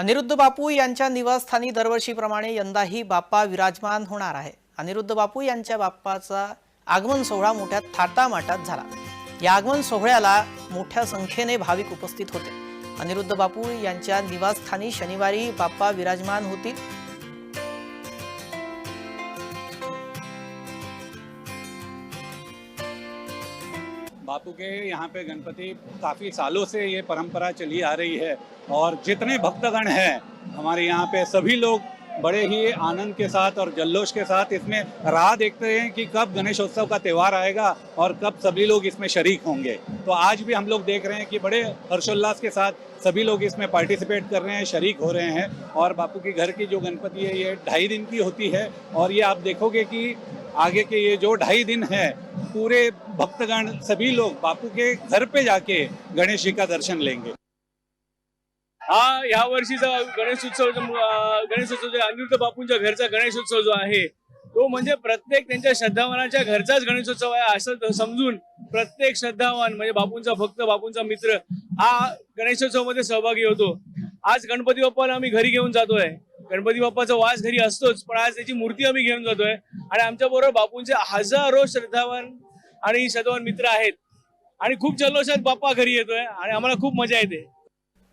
अनिरुद्ध बापू यांच्या निवासस्थानी दरवर्षीप्रमाणे यंदाही बाप्पा विराजमान होणार आहे अनिरुद्ध बापू यांच्या बाप्पाचा आगमन सोहळा मोठ्या थाटामाटात झाला. या आगमन सोहळ्याला मोठ्या संख्येने भाविक उपस्थित होते. अनिरुद्ध बापू यांच्या निवासस्थानी शनिवारी बाप्पा विराजमान होतील. बापू के यहाँ पे गणपति काफ़ी सालों से ये परंपरा चली आ रही है और जितने भक्तगण हैं, हमारे यहाँ पे सभी लोग बड़े ही आनंद के साथ और जल्लोष के साथ इसमें राह देखते हैं कि कब गणेशोत्सव का त्यौहार आएगा और कब सभी लोग इसमें शरीक होंगे। तो आज भी हम लोग देख रहे हैं कि बड़े हर्षोल्लास के साथ सभी लोग इसमें पार्टिसिपेट कर रहे हैं, शरीक हो रहे हैं और बापू के घर की जो गणपति है, ये ढाई दिन की होती है और ये आप देखोगे कि आगे के ये जो ढाई दिन है पूरे भक्तगण सभी लोग बापू के घर पे जाके गणेश जी का दर्शन लेंगे। हा या वर्षीचा गणेशोत्सव गणेशोत्सव जो अनिरुद्ध बापूंच्या घरचा गणेशोत्सव जो आहे तो म्हणजे प्रत्येक त्यांच्या श्रद्धावानाच्या घरचाच गणेशोत्सव आहे असं समजून प्रत्येक श्रद्धावान म्हणजे बापूंचा भक्त बापूंचा मित्र हा गणेशोत्सवमध्ये सहभागी होतो. आज गणपती बाप्पाला आम्ही घरी घेऊन जातोय. गणपती बाप्पाचा वास घरी असतोच पण आज त्याची मूर्ती आम्ही घेऊन जातोय. आणि आमच्या बरोबर बापूंचे हजारो श्रद्धावान आणि सदवान मित्र आहेत. आणि खूप जल्लोषात बाप्पा घरी येतोय आणि आम्हाला खूप मजा येते.